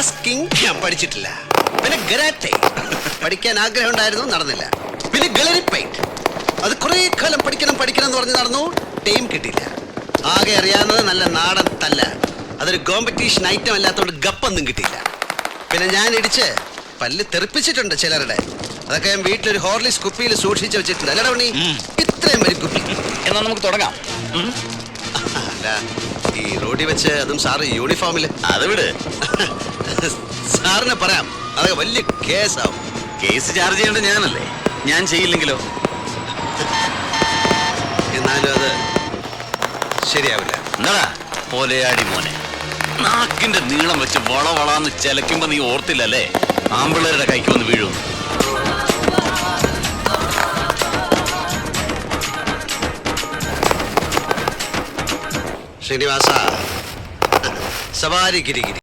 Masking ഞാൻ പഠിച്ചിട്ടില്ല. പിന്നെ ഗരാറ്റെ. പഠിക്കാൻ ആഗ്രഹം ഉണ്ടായിരുന്നു നടന്നില്ല. പിന്നെ ഗളറി പെയിന്റ് അത് കുറെ കാലം പഠിക്കണം പഠിക്കണം എന്ന് പറഞ്ഞ് നടന്നു. ടൈം കിട്ടിയില്ല. ആകെ അറിയാവുന്നത് നല്ല നാടൻ തല്ല. അതൊരു കോമ്പറ്റീഷൻ ഐറ്റം അല്ലാത്തതുകൊണ്ട് ഗപ്പൊന്നും കിട്ടിയില്ല. പിന്നെ ഞാൻ ഇടിച്ച് പല്ല് തെറിപ്പിച്ചിട്ടുണ്ട് ചിലരുടെ. അതൊക്കെ ഞാൻ വീട്ടിലൊരു ഹോർലിക്സ് കുപ്പിയിൽ സൂക്ഷിച്ചു വെച്ചിട്ടുണ്ട്. അല്ലടാ ഉണ്ണി. ഇത്രയും വലിയ കുപ്പി. എന്നാൽ നമുക്ക് തുടങ്ങാം. അല്ല ഈ റോഡിൽ വെച്ച് അതും സാറ് യൂണിഫോമിൽ അത് വിട്. സാറിനെ പറയാം. അതൊക്കെ വലിയ കേസാവും. കേസ് ചാർജ് ചെയ്യേണ്ടത് ഞാനല്ലേ? ഞാൻ ചെയ്യില്ലെങ്കിലോ? എന്നാലും അത് ശരിയാവില്ല. എന്താടാ? പോലെയാടി മോനെ. നാക്കിന്റെ നീളം വെച്ച് വളവളാന്ന് ചെലക്കുമ്പോ നീ ഓർത്തില്ലല്ലേ? ആമ്പിള്ളേരുടെ കൈക്ക് വന്ന് വീഴും శ్రీనివాస. సవారి గిరిగిరి